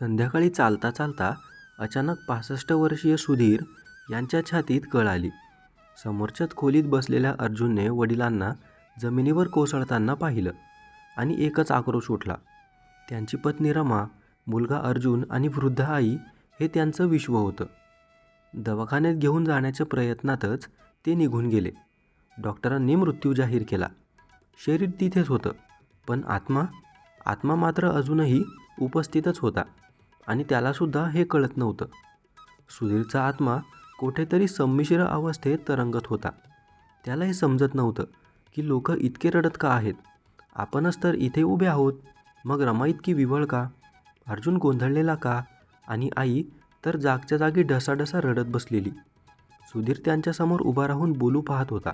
संध्याकाळी चालता चालता अचानक पासष्ट वर्षीय सुधीर यांच्या छातीत कळ आली. समोरच्याच खोलीत बसलेल्या अर्जुनने वडिलांना जमिनीवर कोसळताना पाहिलं आणि एकच आक्रोश उठला. त्यांची पत्नी रमा मुलगा अर्जुन आणि वृद्ध आई हे त्यांचं विश्व होतं. दवाखान्यात घेऊन जाण्याच्या प्रयत्नातच ते निघून गेले. डॉक्टरांनी मृत्यू जाहीर केला. शरीर तिथेच होतं पण आत्मा आत्मा मात्र अजूनही उपस्थितच होता. आणि त्यालासुद्धा हे कळत नव्हतं. सुधीरचा आत्मा कुठेतरी संमिश्र अवस्थेत तरंगत होता. त्याला हे समजत नव्हतं की लोक इतके रडत का आहेत? आपणच तर इथे उभे आहोत. मग रमा इतकी विवळ का? अर्जुन गोंधळलेला का? आणि आई तर जागच्या जागी ढसाढसा रडत बसलेली. सुधीर त्यांच्यासमोर उभा राहून बोलू पाहत होता.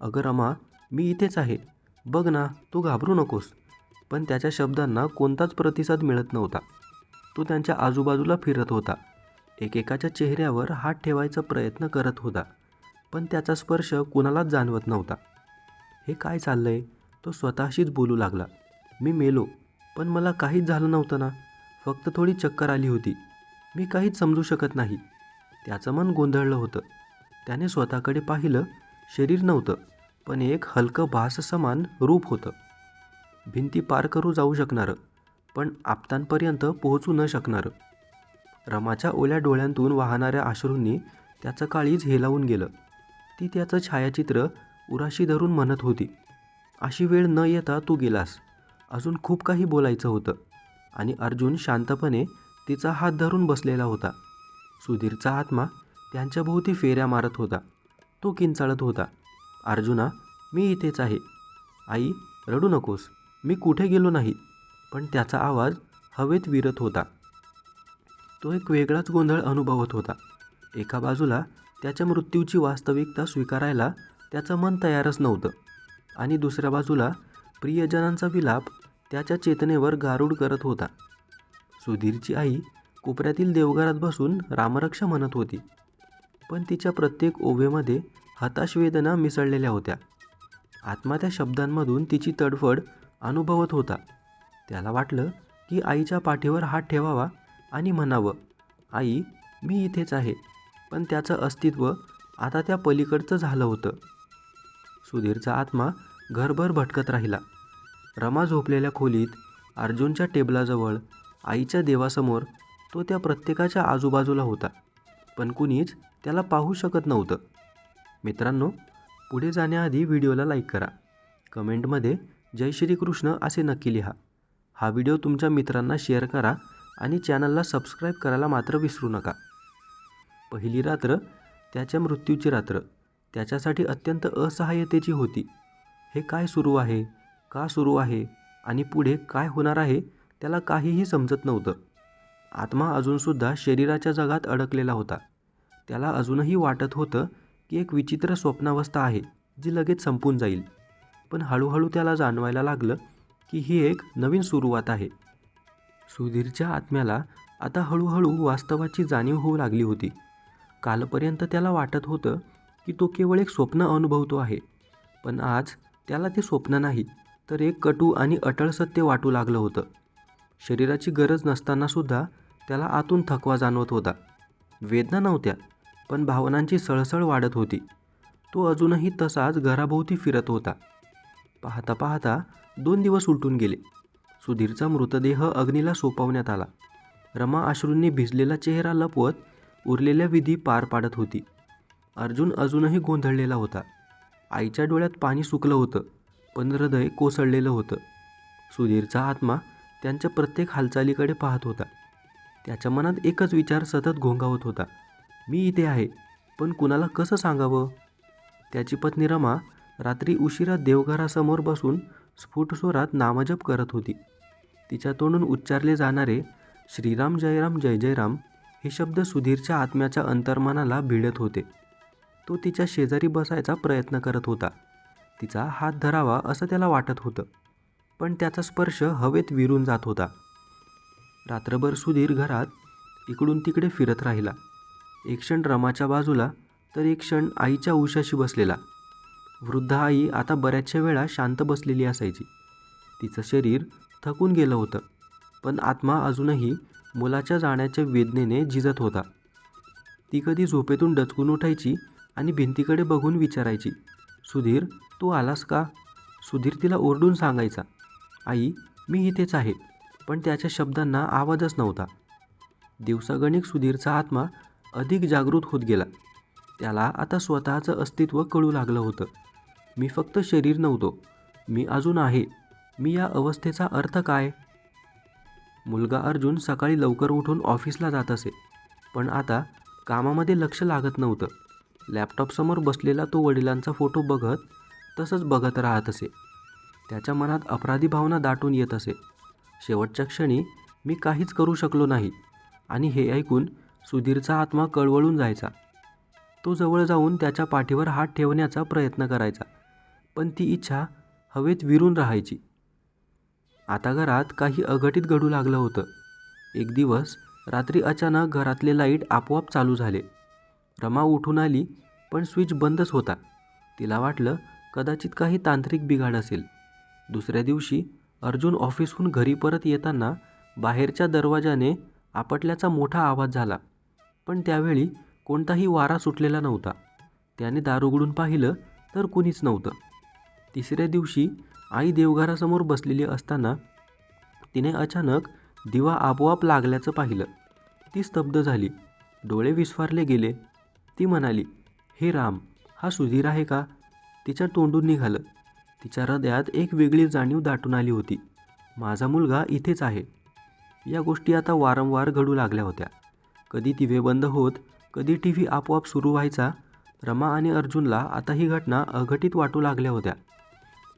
अगं रमा मी इथेच आहे. बघ ना तू घाबरू नकोस. पण त्याच्या शब्दांना कोणताच प्रतिसाद मिळत नव्हता. तो त्यांच्या आजूबाजूला फिरत होता. एकेकाच्या चेहऱ्यावर हात ठेवायचा प्रयत्न करत होता पण त्याचा स्पर्श कुणालाच जाणवत नव्हता. हे काय चाललंय? तो स्वतःशीच बोलू लागला. मी मेलो पण मला काहीच झालं नव्हतं ना. फक्त थोडी चक्कर आली होती. मी काहीच समजू शकत नाही. त्याचं मन गोंधळलं होतं. त्याने स्वतःकडे पाहिलं शरीर नव्हतं पण एक हलकं भास समान रूप होतं. भिंती पार करू जाऊ शकणारं. पण आपतांपर्यंत पोहोचू न शकणार. रमाच्या ओल्या डोळ्यांतून वाहणाऱ्या अश्रूंनी त्याचं काळीज हेलावून गेलं. ती त्याचं छायाचित्र उराशी धरून म्हणत होती अशी वेळ न येता तू गेलास. अजून खूप काही बोलायचं होतं. आणि अर्जुन शांतपणे तिचा हात धरून बसलेला होता. सुधीरचा आत्मा त्यांच्याभोवती फेऱ्या मारत होता. तो किंचाळत होता अर्जुना मी इथेच आहे. आई रडू नकोस. मी कुठे गेलो नाही? पण त्याचा आवाज हवेत विरत होता. तो एक वेगळाच गोंधळ अनुभवत होता. एका बाजूला त्याच्या मृत्यूची वास्तविकता स्वीकारायला त्याचं मन तयारच नव्हतं. आणि दुसऱ्या बाजूला प्रियजनांचा विलाप त्याच्या चेतनेवर गारूड करत होता. सुधीरची आई कोपऱ्यातील देवघरात बसून रामरक्षा म्हणत होती. पण तिच्या प्रत्येक ओव्यामध्ये हताश वेदना मिसळलेल्या होत्या. आत्मा त्या शब्दांमधून तिची तडफड अनुभवत होता. त्याला वाटलं की आईच्या पाठीवर हात ठेवावा आणि म्हणावं आई मी इथेच आहे पण त्याचं अस्तित्व आता त्या पलीकडचं झालं होतं. सुधीरचा आत्मा घरभर भटकत राहिला. रमा झोपलेल्या खोलीत अर्जुनच्या टेबलाजवळ आईच्या देवासमोर तो त्या प्रत्येकाच्या आजूबाजूला होता पण कुणीच त्याला पाहू शकत नव्हतं. मित्रांनो पुढे जाण्याआधी व्हिडिओला लाईक करा. कमेंटमध्ये जय श्रीकृष्ण असे नक्की लिहा. हा व्हिडिओ तुमच्या मित्रांना शेअर करा आणि चॅनलला सबस्क्राईब करायला मात्र विसरू नका. पहिली रात्र त्याच्या मृत्यूची रात्र. त्याच्यासाठी अत्यंत असहाय्यतेची होती. हे काय सुरू आहे? का सुरू आहे? आणि पुढे काय होणार आहे? त्याला काहीही समजत नव्हतं. आत्मा अजूनसुद्धा शरीराच्या जगात अडकलेला होता. त्याला अजूनही वाटत होतं की एक विचित्र स्वप्नावस्था आहे जी लगेच संपून जाईल. पण हळूहळू त्याला जाणवायला लागलं की ही एक नवीन सुरुवात आहे. सुधीरच्या आत्म्याला आता हळूहळू वास्तवाची जाणीव होऊ लागली होती. कालपर्यंत त्याला वाटत होतं की तो केवळ एक स्वप्न अनुभवतो आहे. पण आज त्याला ते स्वप्न नाही तर एक कटू आणि अटळ सत्य वाटू लागलं होतं. शरीराची गरज नसतानासुद्धा त्याला आतून थकवा जाणवत होता. वेदना नव्हत्या पण भावनांची सळसळ वाढत होती. तो अजूनही तसाच घराभोवती फिरत होता. पाहता पाहता दोन दिवस उलटून गेले. सुधीरचा मृतदेह अग्नीला सोपवण्यात आला. रमा अश्रूंनी भिजलेला चेहरा लपवत उरलेल्या विधी पार पाडत होती. अर्जुन अजूनही गोंधळलेला होता. आईच्या डोळ्यात पाणी सुकलं होतं पण हृदय कोसळलेलं होतं. सुधीरचा आत्मा त्यांच्या प्रत्येक हालचालीकडे पाहत होता. त्याच्या मनात एकच विचार सतत घोंगावत होता. मी इथे आहे पण कुणाला कसं सांगावं? त्याची पत्नी रमा रात्री उशिरा देवघरासमोर बसून स्फुट स्वरात नामजप करत होती. तिच्या तोंडून उच्चारले जाणारे श्रीराम जयराम जय जयराम हे शब्द सुधीरच्या आत्म्याच्या अंतर्मनाला भिडत होते. तो तिच्या शेजारी बसायचा प्रयत्न करत होता. तिचा हात धरावा असं त्याला वाटत होतं. पण त्याचा स्पर्श हवेत विरून जात होता. रात्रभर सुधीर घरात इकडून तिकडे फिरत राहिला. एक क्षण रमाच्या बाजूला तर एक क्षण आईच्या उशाशी बसलेला. वृद्ध आई आता बऱ्याचशा वेळा शांत बसलेली असायची. तिचं शरीर थकून गेलं होतं पण आत्मा अजूनही मुलाच्या जाण्याच्या वेदनेने झिजत होता. ती कधी झोपेतून डचकून उठायची आणि भिंतीकडे बघून विचारायची सुधीर तू आलास का? सुधीर तिला ओरडून सांगायचा आई मी इथेच आहे पण त्याच्या शब्दांना आवाजच नव्हता. दिवसागणिक सुधीरचा आत्मा अधिक जागृत होत गेला. त्याला आता स्वतःचं अस्तित्व कळू लागलं होतं. मी फक्त शरीर नव्हतो. मी अजून आहे. मी या अवस्थेचा अर्थ काय? मुलगा अर्जुन सकाळी लवकर उठून ऑफिसला जात असे. पण आता कामामध्ये लक्ष लागत नव्हतं. लॅपटॉपसमोर बसलेला तो वडिलांचा फोटो बघत तसंच बघत राहत असे. त्याच्या मनात अपराधी भावना दाटून येत असे. शेवटच्या क्षणी मी काहीच करू शकलो नाही. आणि हे ऐकून सुधीरचा आत्मा कळवळून जायचा. तो जवळ जाऊन त्याच्या पाठीवर हात ठेवण्याचा प्रयत्न करायचा. पण ती इच्छा हवेत विरून राहायची. आता घरात काही अघटित घडू लागलं होतं. एक दिवस रात्री अचानक घरातले लाइट आपोआप चालू झाले. रमा उठून आली पण स्विच बंदच होता. तिला वाटलं कदाचित काही तांत्रिक बिघाड असेल. दुसऱ्या दिवशी अर्जुन ऑफिसहून घरी परत येताना बाहेरच्या दरवाजाने आपटल्याचा मोठा आवाज झाला. पण त्यावेळी कोणताही वारा सुटलेला नव्हता. त्याने दार उघडून पाहिलं तर कुणीच नव्हतं. तिसऱ्या दिवशी आई देवघरासमोर बसलेली असताना तिने अचानक दिवा आपोआप लागल्याचं पाहिलं. ती स्तब्ध झाली. डोळे विस्फारले गेले. ती म्हणाली हे राम हा सुधीर आहे का? तिच्या तोंडून निघालं. तिच्या हृदयात एक वेगळी जाणीव दाटून आली होती. माझा मुलगा इथेच आहे. या गोष्टी आता वारंवार घडू लागल्या होत्या. कधी दिवे बंद होत कधी टी व्ही आपोआप सुरू व्हायचा रमा आणि अर्जुनला आता ही घटना अघटित वाटू लागल्या होत्या.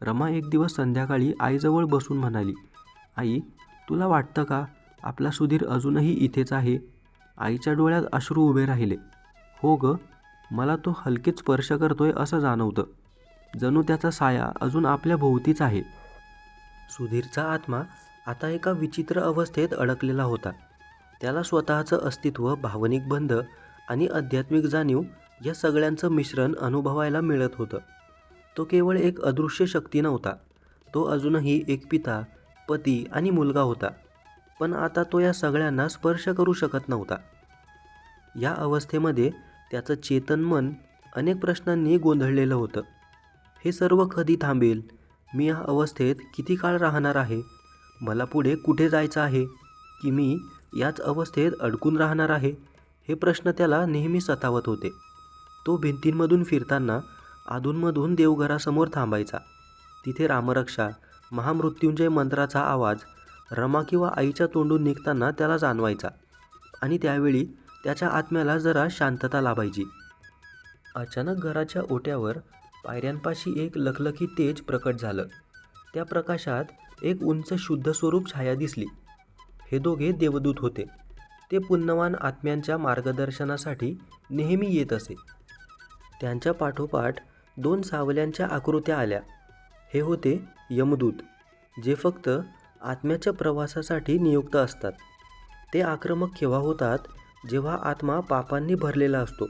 रमा एक दिवस संध्याकाळी आईजवळ बसून म्हणाली आई तुला वाटतं का आपला सुधीर अजूनही इथेच आहे? आईच्या डोळ्यात अश्रू उभे राहिले. हो ग मला तो हलकेच स्पर्श करतोय असं जाणवतं. जणू त्याचा साया अजून आपल्या भोवतीच आहे. सुधीरचा आत्मा आता एका विचित्र अवस्थेत अडकलेला होता. त्याला स्वतःचं अस्तित्व भावनिक बंध आणि आध्यात्मिक जाणीव या सगळ्यांचं मिश्रण अनुभवायला मिळत होतं. तो केवळ एक अदृश्य शक्ती नव्हता. तो अजूनही एक पिता पती आणि मुलगा होता. पण आता तो या सगळ्यांना स्पर्श करू शकत नव्हता. या अवस्थेमध्ये त्याचं चेतन मन अनेक प्रश्नांनी गोंधळलेलं होतं. हे सर्व कधी थांबेल? मी या अवस्थेत किती काळ राहणार आहे? मला पुढे कुठे जायचं आहे? की मी याच अवस्थेत अडकून राहणार आहे? हे प्रश्न त्याला नेहमी सतावत होते. तो भिंतींमधून फिरताना अधूनमधून देवघरासमोर थांबायचा. तिथे रामरक्षा महामृत्युंजय मंत्राचा आवाज रमा किंवा आईच्या तोंडून निघताना त्याला जाणवायचा आणि त्यावेळी त्याच्या आत्म्याला जरा शांतता लाभायची. अचानक घराच्या ओट्यावर पायऱ्यांपाशी एक लखलखी तेज प्रकट झालं. त्या प्रकाशात एक उंच शुद्ध स्वरूप छाया दिसली. हे दोघे देवदूत होते. ते पुण्यवान आत्म्यांच्या मार्गदर्शनासाठी नेहमी येत असे. त्यांच्या पाठोपाठ दोन सावल्यांच्या आकृत्या आल्या. हे होते यमदूत जे फक्त आत्म्याच्या प्रवासासाठी नियुक्त असतात. ते आक्रमक केव्हा होतात? जेव्हा आत्मा पापांनी भरलेला असतो.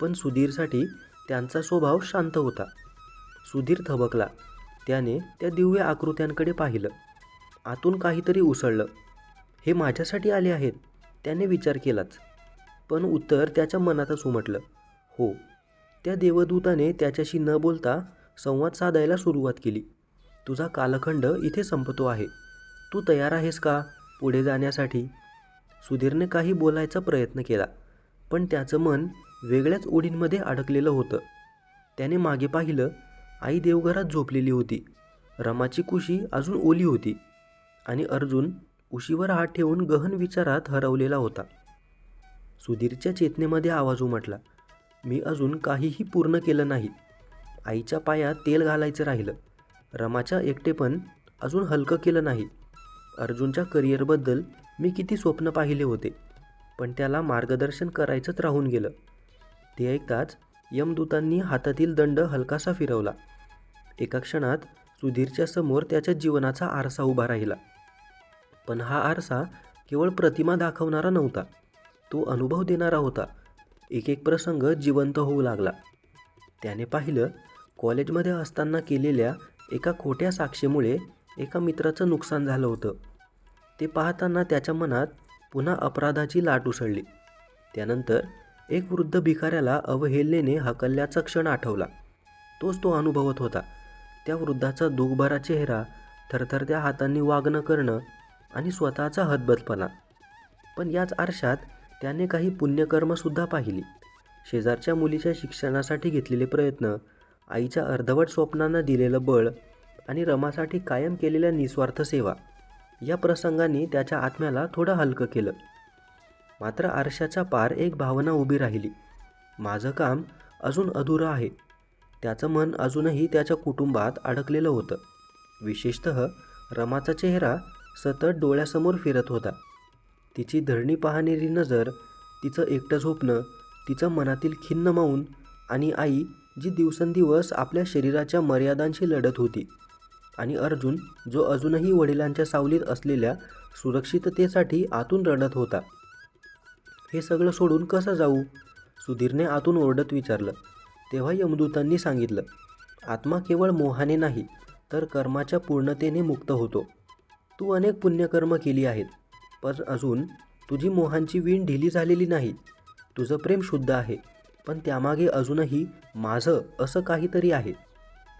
पण सुधीरसाठी त्यांचा स्वभाव शांत होता. सुधीर थबकला. त्याने त्या दिव्य आकृत्यांकडे पाहिलं. आतून काहीतरी उसळलं. हे माझ्यासाठी आले आहेत त्याने विचार केलाच. पण उत्तर त्याच्या मनातच उमटलं. हो त्या देवदूताने त्याच्याशी न बोलता संवाद साधायला सुरुवात केली. तुझा कालखंड इथे संपतो आहे. तू तयार आहेस का पुढे जाण्यासाठी? सुधीरने काही बोलायचा प्रयत्न केला पण त्याचं मन वेगळ्याच ओढींमध्ये अडकलेलं होतं. त्याने मागे पाहिलं आई देवघरात झोपलेली होती. रमाची कुशी अजून ओली होती आणि अर्जुन उशीवर हात ठेवून गहन विचारात हरवलेला होता. सुधीरच्या चेतनेमध्ये आवाज उमटला. मी अजून काहीही पूर्ण केलं नाही. आईच्या पायात तेल घालायचं राहिलं. रमाच्या एकटेपण अजून हलकं केलं नाही. अर्जुनच्या करिअरबद्दल मी किती स्वप्न पाहिले होते पण त्याला मार्गदर्शन करायचंच राहून गेलं. ते ऐकताच यमदूतांनी हातातील दंड हलकासा फिरवला. एका क्षणात सुधीरच्या समोर त्याच्या जीवनाचा आरसा उभा राहिला. पण हा आरसा केवळ प्रतिमा दाखवणारा नव्हता तो अनुभव देणारा होता. एक एक प्रसंग जिवंत होऊ लागला. त्याने पाहिलं कॉलेजमध्ये असताना केलेल्या एका खोट्या साक्षीमुळे एका मित्राचं नुकसान झालं होतं. ते पाहताना त्याच्या मनात पुन्हा अपराधाची लाट उसळली. त्यानंतर एक वृद्ध भिकाऱ्याला अवहेलनेने हकलल्याचा क्षण आठवला. तोच तो अनुभवत होता. त्या वृद्धाचा दुखभरा चेहरा थरथरत्या हातांनी वागणं करणं आणि स्वतःचा हतबलपणा पण याच आरशात त्याने काही पुण्यकर्मसुद्धा पाहिली. शेजारच्या मुलीच्या शिक्षणासाठी घेतलेले प्रयत्न आईच्या अर्धवट स्वप्नांना दिलेलं बळ आणि रमासाठी कायम केलेल्या निस्वार्थ सेवा या प्रसंगांनी त्याच्या आत्म्याला थोडं हलकं केलं. मात्र आरशाच्या पार एक भावना उभी राहिली. माझं काम अजून अधुरं आहे. त्याचं मन अजूनही त्याच्या कुटुंबात अडकलेलं होतं. विशेषत रमाचा चेहरा सतत डोळ्यासमोर फिरत होता. तिची धरणी पाहणारी नजर तिचं एकटं झोपणं तिचं मनातील खिन्न माऊन आणि आई जी दिवसेंदिवस आपल्या शरीराच्या मर्यादांशी लढत होती. आणि अर्जुन जो अजूनही वडिलांच्या सावलीत असलेल्या सुरक्षिततेसाठी आतून रडत होता. हे सगळं सोडून कसं जाऊ? सुधीरने आतून ओरडत विचारलं. तेव्हा यमदूतांनी सांगितलं आत्मा केवळ मोहाने नाही तर कर्माच्या पूर्णतेने मुक्त होतो. तू अनेक पुण्यकर्म केली आहेत. पण अजून तुझी मोहांची वीण ढिली झालेली नाही. तुझं प्रेम शुद्ध आहे पण त्यामागे अजूनही माझं असं काहीतरी आहे.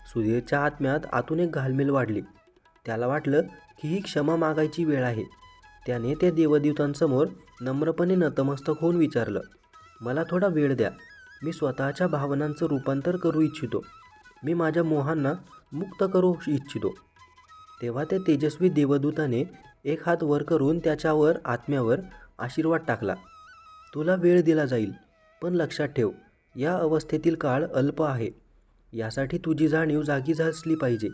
सुधीरच्या आत्म्यात आतून एक घालमेल वाढली. त्याला वाटलं की ही क्षमा मागायची वेळ आहे. त्याने त्या देवदेवतांसमोर नम्रपणे नतमस्तक होऊन विचारलं मला थोडा वेळ द्या. मी स्वतःच्या भावनांचं रूपांतर करू इच्छितो. मी माझ्या मोहांना मुक्त करू इच्छितो. तेव्हा त्या तेजस्वी देवदूताने एक हात वर करून त्याच्यावर आत्म्यावर आशीर्वाद टाकला. तुला वेळ दिला जाईल पण लक्षात ठेव या अवस्थेतील काळ अल्प आहे. यासाठी तुझी जाणीव जागी असली पाहिजे.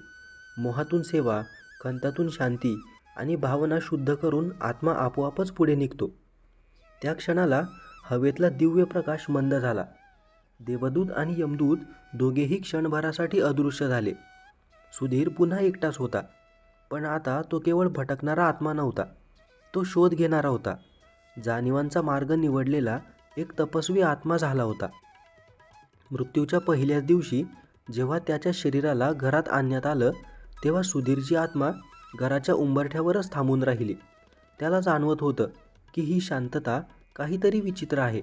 मोहातून सेवा खंतातून शांती आणि भावना शुद्ध करून आत्मा आपोआपच पुढे निघतो. त्या क्षणाला हवेतला दिव्य प्रकाश मंद झाला. देवदूत आणि यमदूत दोघेही क्षणभरासाठी अदृश्य झाले. सुधीर पुन्हा एकटाच होता. पण आता तो केवळ भटकणारा आत्मा नव्हता. तो शोध घेणारा होता. जाणीवांचा मार्ग निवडलेला एक तपस्वी आत्मा झाला होता. मृत्यूच्या पहिल्याच दिवशी जेव्हा त्याच्या शरीराला घरात आणण्यात आलं तेव्हा सुधीरची आत्मा घराच्या उंबरठ्यावरच थांबून राहिली. त्याला जाणवत होतं की ही शांतता काहीतरी विचित्र आहे.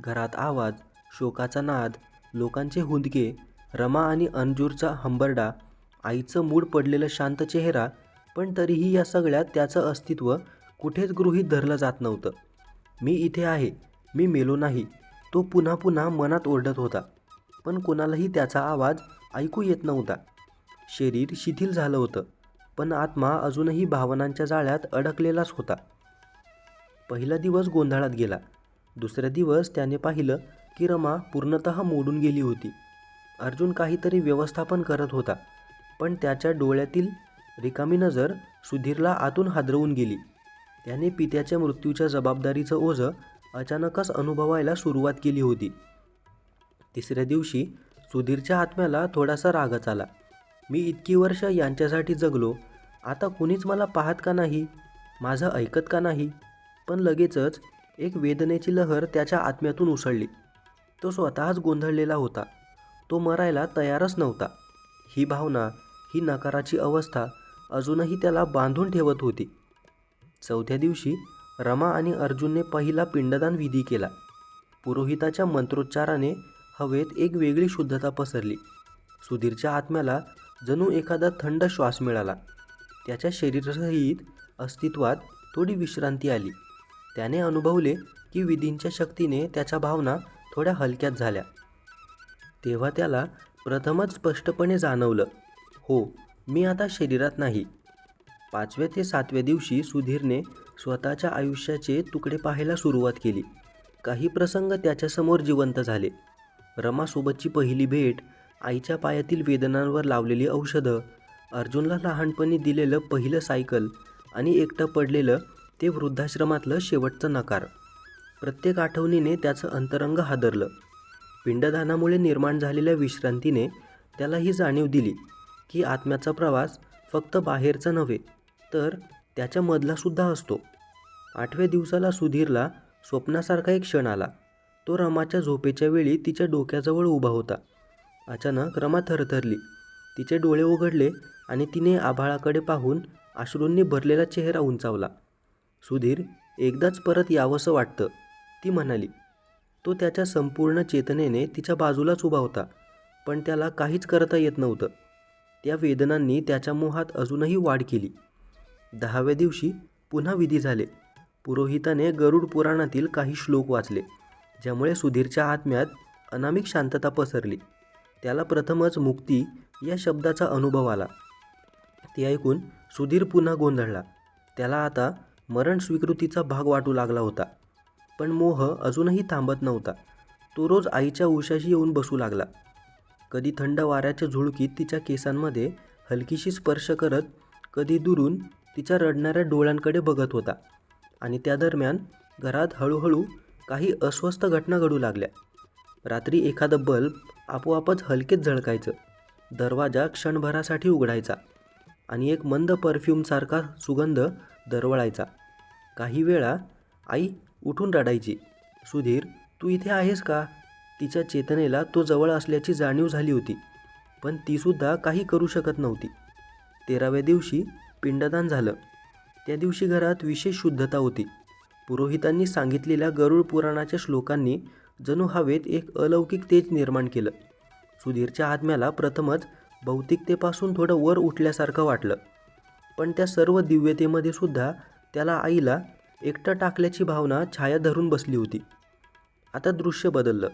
घरात आवाज शोकाचा नाद लोकांचे हुंदके रमा आणि अंजूरचा हंबरडा आईचं मूड पडलेलं शांत चेहरा पण तरीही या सगळ्यात त्याचं अस्तित्व कुठेच गृहीत धरलं जात नव्हतं. मी इथे आहे मी मेलो नाही तो पुन्हा पुन्हा मनात ओरडत होता पण कोणालाही त्याचा आवाज ऐकू येत नव्हता. शरीर शिथिल झालं होतं पण आत्मा अजूनही भावनांच्या जाळ्यात अडकलेलाच होता. पहिला दिवस गोंधळात गेला दुसऱ्या दिवस त्याने पाहिलं की रमा पूर्णतः मोडून गेली होती. अर्जुन काहीतरी व्यवस्थापन करत होता. पण त्याच्या डोळ्यातील रिकामी नजर सुधीरला आतून हादरवून गेली. त्याने पित्याच्या मृत्यूच्या जबाबदारीचं ओझं अचानकच अनुभवायला सुरुवात केली होती. तिसऱ्या दिवशी सुधीरच्या आत्म्याला थोडासा रागच आला. मी इतकी वर्ष यांच्यासाठी जगलो. आता कुणीच मला पाहत का नाही? माझं ऐकत का नाही? पण लगेचच एक वेदनेची लहर त्याच्या आत्म्यातून उसळली. तो स्वतःच गोंधळलेला होता. तो मरायला तयारच नव्हता. ही भावना ही नकाराची अवस्था अजूनही त्याला बांधून ठेवत होती. चौथ्या दिवशी रमा आणि अर्जुनने पहिला पिंडदान विधी केला. पुरोहिताच्या मंत्रोच्चाराने हवेत एक वेगळी शुद्धता पसरली. सुधीरच्या आत्म्याला जणू एखादा थंड श्वास मिळाला. त्याच्या शरीरसहित अस्तित्वात थोडी विश्रांती आली. त्याने अनुभवले की विधींच्या शक्तीने त्याच्या भावना थोड्या हलक्यात झाल्या. तेव्हा त्याला प्रथमच स्पष्टपणे जाणवलं. हो मी आता शरीरात नाही. पाचव्या ते सातव्या दिवशी सुधीरने स्वतःच्या आयुष्याचे तुकडे पाहायला सुरुवात केली. काही प्रसंग त्याच्यासमोर जिवंत झाले. रमासोबतची पहिली भेट आईच्या पायातील वेदनांवर लावलेली औषधं अर्जुनला लहानपणी दिलेलं पहिलं सायकल आणि एकटं पडलेलं ते वृद्धाश्रमातलं शेवटचं नकार. प्रत्येक आठवणीने त्याचं अंतरंग हादरलं. पिंडदानामुळे निर्माण झालेल्या विश्रांतीने त्याला ही जाणीव दिली. की आत्म्याचा प्रवास फक्त बाहेरचा नव्हे तर त्याच्यामधलासुद्धा असतो. आठव्या दिवसाला सुधीरला स्वप्नासारखा एक क्षण आला. तो रमाच्या झोपेच्या वेळी तिच्या डोक्याजवळ उभा होता. अचानक रमा थरथरली. तिचे डोळे उघडले आणि तिने आभाळाकडे पाहून अश्रूंनी भरलेला चेहरा उंचावला. सुधीर एकदाच परत यावंसं वाटतं ती म्हणाली. तो त्याच्या संपूर्ण चेतनेने तिच्या बाजूलाच उभा होता पण त्याला काहीच करता येत नव्हतं. त्या वेदनांनी त्याच्या मोहात अजूनही वाढ केली. दहाव्या दिवशी पुन्हा विधी झाले. पुरोहिताने गरुड पुराणातील काही श्लोक वाचले ज्यामुळे सुधीरच्या आत्म्यात अनामिक शांतता पसरली. त्याला प्रथमच मुक्ती या शब्दाचा अनुभव आला. ते ऐकून सुधीर पुन्हा गोंधळला. त्याला आता मरण स्वीकृतीचा भाग वाटू लागला होता पण मोह अजूनही थांबत नव्हता. तो रोज आईच्या उशाशी येऊन बसू लागला. कधी थंड वाऱ्याच्या झुळकीत तिच्या केसांमध्ये हलकीशी स्पर्श करत कधी दुरून तिच्या रडणाऱ्या डोळ्यांकडे बघत होता. आणि त्या दरम्यान घरात हळूहळू काही अस्वस्थ घटना घडू लागल्या. रात्री एखादं बल्ब आपोआपच हलकेच झळकायचं. दरवाजा क्षणभरासाठी उघडायचा आणि एक मंद परफ्यूमसारखा सुगंध दरवळायचा. काही वेळा आई उठून रडायची सुधीर तू इथे आहेस का? तिच्या चेतनेला तो जवळ असल्याची जाणीव झाली होती पण तीसुद्धा काही करू शकत नव्हती. तेराव्या दिवशी पिंडदान झालं. त्या दिवशी घरात विशेष शुद्धता होती. पुरोहितांनी सांगितलेल्या गरुड पुराणाच्या श्लोकांनी जणू हवेत एक अलौकिक तेज निर्माण केलं. सुधीरच्या आत्म्याला प्रथमच भौतिकतेपासून थोडं वर उठल्यासारखं वाटलं. पण त्या सर्व दिव्यतेमध्ये सुद्धा त्याला आईला एकटं टाकल्याची भावना छाया धरून बसली होती. आता दृश्य बदललं.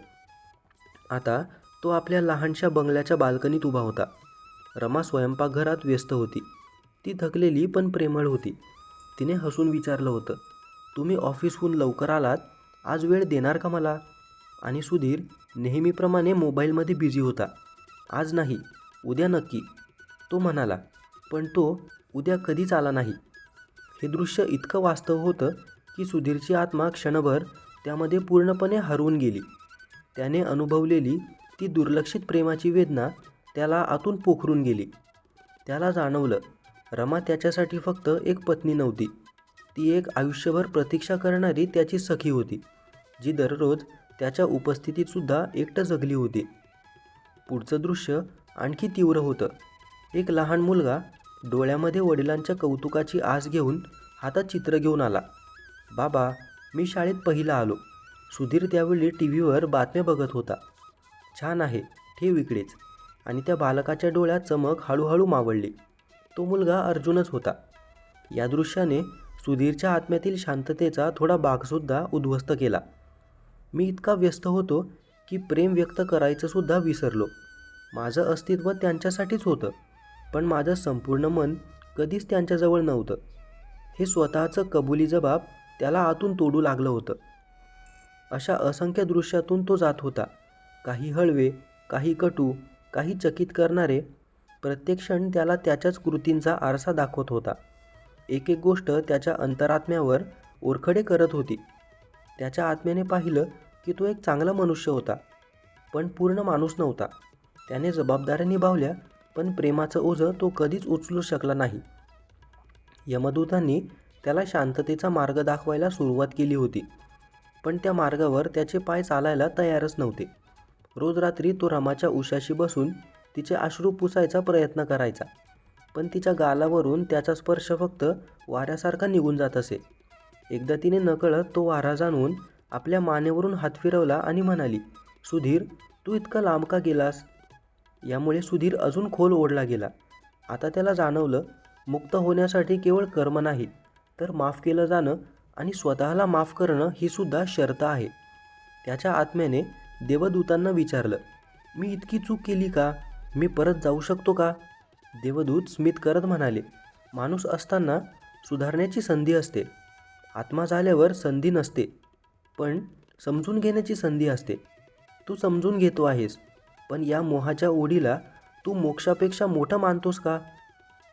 आता तो आपल्या लहानशा बंगल्याच्या बाल्कनीत उभा होता. रमा स्वयंपाकघरात व्यस्त होती. ती थकलेली पण प्रेमळ होती. तिने हसून विचारलं होतं तुम्ही ऑफिसहून लवकर आलात? आज वेळ देणार का मला? आणि सुधीर नेहमीप्रमाणे मोबाईलमध्ये बिझी होता. आज नाही उद्या नक्की तो म्हणाला. पण तो उद्या कधीच आला नाही. हे दृश्य इतकं वास्तव होतं की सुधीरची आत्मा क्षणभर त्यामध्ये पूर्णपणे हरवून गेली. त्याने अनुभवलेली ती दुर्लक्षित प्रेमाची वेदना त्याला आतून पोखरून गेली. त्याला जाणवलं रमा त्याच्यासाठी फक्त एक पत्नी नव्हती. ती एक आयुष्यभर प्रतीक्षा करणारी त्याची सखी होती जी दररोज त्याच्या उपस्थितीतसुद्धा एकटं जगली होती. पुढचं दृश्य आणखी तीव्र होतं. एक लहान मुलगा डोळ्यामध्ये वडिलांच्या कौतुकाची आस घेऊन हातात चित्र घेऊन आला. बाबा मी शाळेत पहिला आलो. सुधीर त्यावेळी टी व्हीवर बातम्या बघत होता. छान आहे ठेव इकडेच. आणि त्या बालकाच्या डोळ्यात चमक हळूहळू मावळली. तो मुलगा अर्जुनच होता. या दृश्याने सुधीरच्या आत्म्यातील शांततेचा थोडा भागसुद्धा उद्ध्वस्त केला. मी इतका व्यस्त होतो की प्रेम व्यक्त करायचंसुद्धा विसरलो. माझं अस्तित्व त्यांच्यासाठीच होतं पण माझं संपूर्ण मन कधीच त्यांच्याजवळ नव्हतं. हे स्वतःचं कबुली जबाब त्याला आतून तोडू लागलं होतं. अशा असंख्य दृश्यातून तो जात होता. काही हळवे काही कटू काही चकित करणारे प्रत्येक क्षण त्याला त्याच्याच कृतींचा आरसा दाखवत होता. एक एक गोष्ट त्याच्या अंतरात्म्यावर ओरखडे करत होती. त्याच्या आत्म्याने पाहिलं की तो एक चांगला मनुष्य होता पण पूर्ण माणूस नव्हता. त्याने जबाबदाऱ्या निभावल्या पण प्रेमाचं ओझं तो कधीच उचलू शकला नाही. यमदूतांनी त्याला शांततेचा मार्ग दाखवायला सुरुवात केली होती. पण त्या मार्गावर त्याचे पाय चालायला तयारच नव्हते. रोज रात्री तो रमाच्या उशाशी बसून तिचे अश्रू पुसायचा प्रयत्न करायचा. पण तिच्या गालावरून त्याचा स्पर्श फक्त वाऱ्यासारखा निघून जात असे. एकदा तिने नकळत तो वारा जाणून आपल्या मानेवरून हात फिरवला आणि म्हणाली सुधीर तू इतका लांब का गेलास? यामुळे सुधीर अजून खोल ओढला गेला. आता त्याला जाणवलं मुक्त होण्यासाठी केवळ कर्म नाही तर माफ केलं जाणं आणि स्वतःला माफ करणं ही सुद्धा शर्त आहे. त्याच्या आत्म्याने देवदूतांना विचारलं मी इतकी चूक केली का? मी परत जाऊ शकतो का? देवदूत स्मित करत म्हणाले माणूस असताना सुधारण्याची संधी असते. आत्मा झाल्यावर संधी नसते. पण समजून घेण्याची संधी असते. तू समजून घेतो आहेस पण या मोहाच्या ओढीला तू मोक्षापेक्षा मोठं मानतोस का?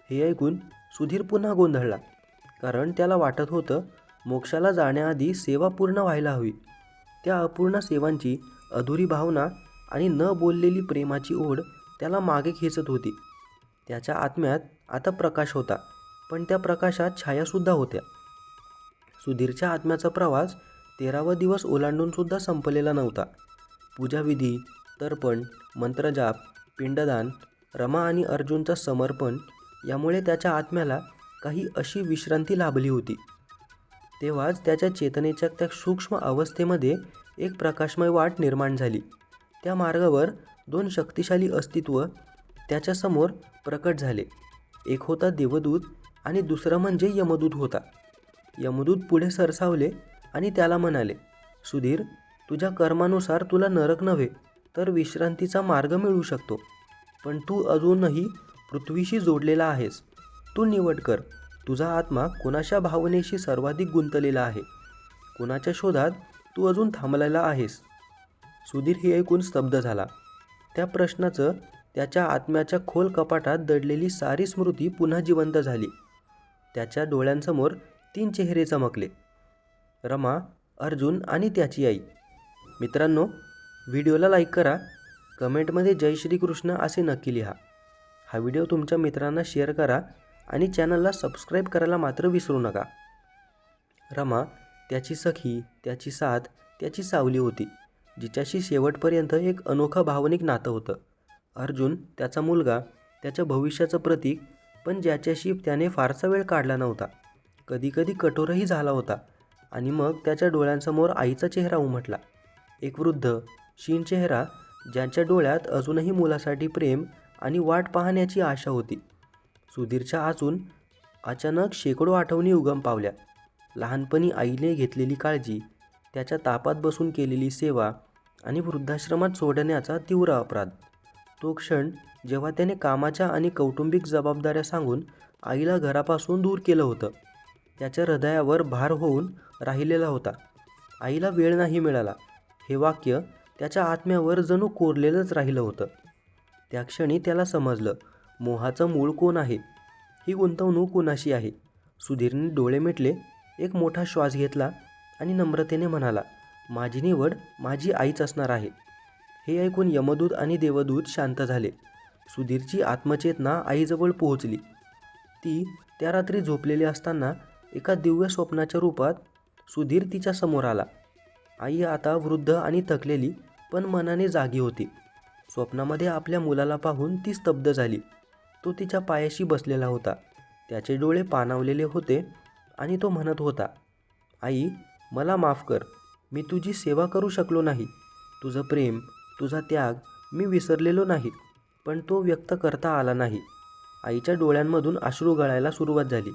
हे ऐकून सुधीर पुन्हा गोंधळला कारण त्याला वाटत होतं मोक्षाला जाण्याआधी सेवा पूर्ण व्हायला हवी. त्या अपूर्ण सेवांची अधुरी भावना आणि न बोललेली प्रेमाची ओढ त्याला मागे खेचत होती. त्याच्या आत्म्यात आता प्रकाश होता पण त्या प्रकाशात छायासुद्धा होत्या. सुधीरच्या आत्म्याचा प्रवास तेरावा दिवस ओलांडूनसुद्धा संपलेला नव्हता. पूजाविधी तर्पण मंत्रजाप पिंडदान रमा आणि अर्जुनचं समर्पण यामुळे त्याच्या आत्म्याला काही अशी विश्रांती लाभली होती. तेव्हाच त्याच्या चेतनेच्या त्या सूक्ष्म अवस्थेमध्ये एक प्रकाशमय वाट निर्माण झाली. त्या मार्गावर दोन शक्तिशाली अस्तित्व त्याच्यासमोर प्रकट झाले. एक होता देवदूत आणि दुसरा म्हणजे यमदूत होता. यमदूत पुढे सरसावले आणि त्याला म्हणाले सुधीर तुझ्या कर्मानुसार तुला नरक नव्हे तर विश्रांतीचा मार्ग मिळू शकतो. पण तू अजूनही पृथ्वीशी जोडलेला आहेस. तू निवड कर. तुझा आत्मा कोणाच्या भावनेशी सर्वाधिक गुंतलेला आहे? कोणाच्या शोधात तू अजून थांबलेला आहेस? सुधीर हे ऐकून स्तब्ध झाला. त्या प्रश्नाचं त्याच्या आत्म्याच्या खोल कपाटात दडलेली सारी स्मृती पुन्हा जिवंत झाली. त्याच्या डोळ्यांसमोर तीन चेहरे चमकले. रमा अर्जुन आणि त्याची आई. मित्रांनो व्हिडिओला लाईक करा. कमेंटमध्ये जय श्रीकृष्ण असे नक्की लिहा. हा व्हिडिओ तुमच्या मित्रांना शेअर करा. आणि चॅनलला सबस्क्राईब करायला मात्र विसरू नका. रमा त्याची सखी त्याची साथ त्याची सावली होती जिच्याशी शेवटपर्यंत एक अनोखं भावनिक नातं होतं. अर्जुन त्याचा मुलगा त्याच्या भविष्याचं प्रतीक पण ज्याच्याशी त्याने फारसा वेळ काढला नव्हता. कधीकधी कठोरही झाला होता आणि मग त्याच्या डोळ्यांसमोर आईचा चेहरा उमटला. एक वृद्ध शीन चेहरा ज्यांच्या डोळ्यात अजूनही मुलासाठी प्रेम आणि वाट पाहण्याची आशा होती. सुधीरच्या आजून अचानक शेकडो आठवणी उगम पावल्या. लहानपणी आईने घेतलेली काळजी त्याच्या तापात बसून केलेली सेवा आणि वृद्धाश्रमात सोडण्याचा तीव्र अपराध. तो क्षण जेव्हा त्याने कामाच्या आणि कौटुंबिक जबाबदाऱ्या सांगून आईला घरापासून दूर केलं होतं त्याच्या हृदयावर भार होऊन राहिलेला होता. आईला वेळ नाही मिळाला. हे वाक्य त्याच्या आत्म्यावर जणू कोरलेलंच राहिलं होतं. त्या क्षणी त्याला समजलं मोहाचं मूळ कोण आहे? ही गुंतवणूक कोणाशी आहे? सुधीरने डोळे मिटले एक मोठा श्वास घेतला आणि नम्रतेने म्हणाला माझी निवड माझी आईच असणार आहे. हे ऐकून यमदूत आणि देवदूत शांत झाले. सुधीरची आत्मचेतना आईजवळ पोहोचली. ती त्या रात्री झोपलेली असताना एका दिव्य स्वप्नाच्या रूपात सुधीर तिच्या समोर आला. आई आता वृद्ध आणि थकलेली पण मनाने जागी होती. स्वप्नामध्ये आपल्या मुलाला पाहून ती स्तब्ध झाली. तो तिच्या पायाशी बसलेला होता. त्याचे डोळे पाणावलेले होते आणि तो म्हणत होता आई मला माफ कर. मी तुझी सेवा करू शकलो नाही. तुझं प्रेम तुझा त्याग मी विसरलेलो नाही. पण तो व्यक्त करता आला नाही. आईच्या डोळ्यांमधून अश्रू गळायला सुरुवात झाली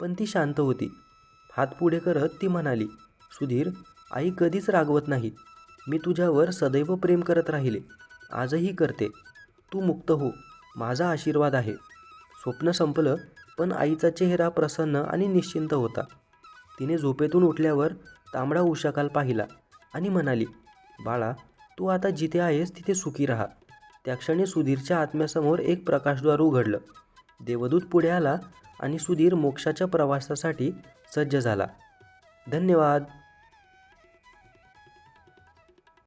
पण ती शांत होती. हात पुढे करत ती म्हणाली सुधीर आई कधीच रागवत नाही मी तुझ्यावर सदैव प्रेम करत राहिले. आजही करते. तू मुक्त हो. माझा आशीर्वाद आहे. स्वप्न संपलं पण आईचा चेहरा प्रसन्न आणि निश्चिंत होता. तिने झोपेतून उठल्यावर तांबडा उशाकाल पाहिला आणि म्हणाली बाळा तू आता जिथे आहेस तिथे सुखी राहा. त्या क्षणी सुधीरच्या आत्म्यासमोर एक प्रकाशद्वार उघडलं. देवदूत पुढे आला आणि सुधीर मोक्षाच्या प्रवासासाठी सज्ज झाला. धन्यवाद.